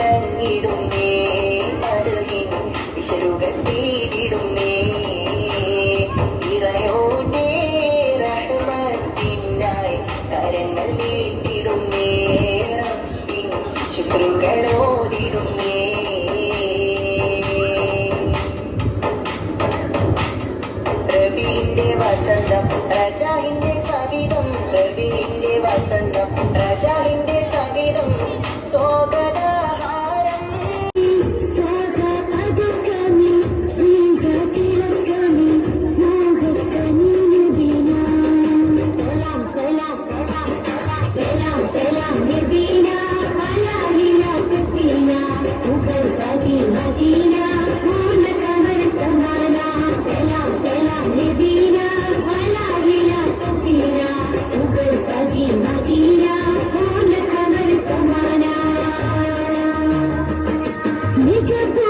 തന്നിടുന്നേ മടുകിൻ വിശരുകത്തേ get do.